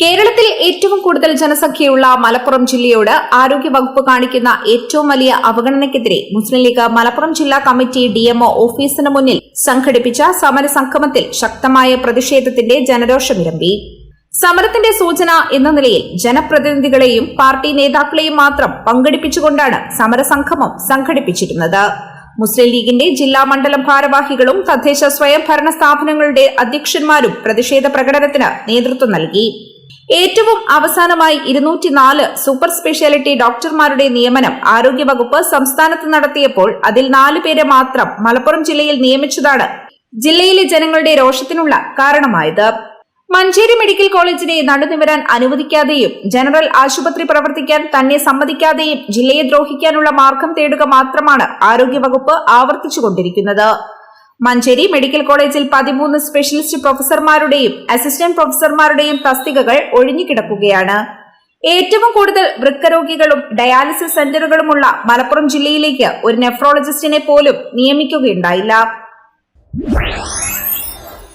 കേരളത്തിൽ ഏറ്റവും കൂടുതൽ ജനസംഖ്യയുള്ള മലപ്പുറം ജില്ലയോട് ആരോഗ്യവകുപ്പ് കാണിക്കുന്ന ഏറ്റവും വലിയ അവഗണനയ്ക്കെതിരെ മുസ്ലിം ലീഗ് മലപ്പുറം ജില്ലാ കമ്മിറ്റി ഡിഎംഒ ഓഫീസിന് മുന്നിൽ സംഘടിപ്പിച്ച സമരസംഗമത്തിൽ ശക്തമായ പ്രതിഷേധത്തിന്റെ ജനരോഷമിരമ്പി. സമരത്തിന്റെ സൂചന എന്ന നിലയിൽ ജനപ്രതിനിധികളെയും പാർട്ടി നേതാക്കളെയും മാത്രം പങ്കെടുപ്പിച്ചുകൊണ്ടാണ് സമരസംഗമം സംഘടിപ്പിച്ചിരുന്നത്. മുസ്ലിം ലീഗിന്റെ ജില്ലാ മണ്ഡലം ഭാരവാഹികളും തദ്ദേശ സ്വയംഭരണ സ്ഥാപനങ്ങളുടെ അധ്യക്ഷന്മാരും പ്രതിഷേധ പ്രകടനത്തിന് നേതൃത്വം നൽകി. ഏറ്റവും അവസാനമായി ഇരുന്നൂറ്റിനാല് സൂപ്പർ സ്പെഷ്യാലിറ്റി ഡോക്ടർമാരുടെ നിയമനം ആരോഗ്യവകുപ്പ് സംസ്ഥാനത്ത് നടത്തിയപ്പോൾ അതിൽ നാല് പേരെ മാത്രം മലപ്പുറം ജില്ലയിൽ നിയമിച്ചതാണ് ജില്ലയിലെ ജനങ്ങളുടെ രോഷത്തിനുള്ള കാരണമായത്. മഞ്ചേരി മെഡിക്കൽ കോളേജിനെ നടുനിവരാൻ അനുവദിക്കാതെയും ജനറൽ ആശുപത്രി പ്രവർത്തിക്കാൻ തന്നെ സമ്മതിക്കാതെയും ജില്ലയെ ദ്രോഹിക്കാനുള്ള മാർഗം തേടുക മാത്രമാണ് ആരോഗ്യവകുപ്പ് ആവർത്തിച്ചുകൊണ്ടിരിക്കുന്നത്. മഞ്ചേരി മെഡിക്കൽ കോളേജിൽ പതിമൂന്ന് സ്പെഷ്യലിസ്റ്റ് പ്രൊഫസർമാരുടെയും അസിസ്റ്റന്റ് പ്രൊഫസർമാരുടെയും തസ്തികകൾ ഒഴിഞ്ഞുകിടക്കുകയാണ് ഏറ്റവും കൂടുതൽ വൃക്കരോഗികളും ഡയാലിസിസ് സെന്ററുകളുമുള്ള മലപ്പുറം ജില്ലയിലേക്ക് ഒരു നെഫ്രോളജിസ്റ്റിനെ പോലും നിയമിക്കുകയുണ്ടായില്ല.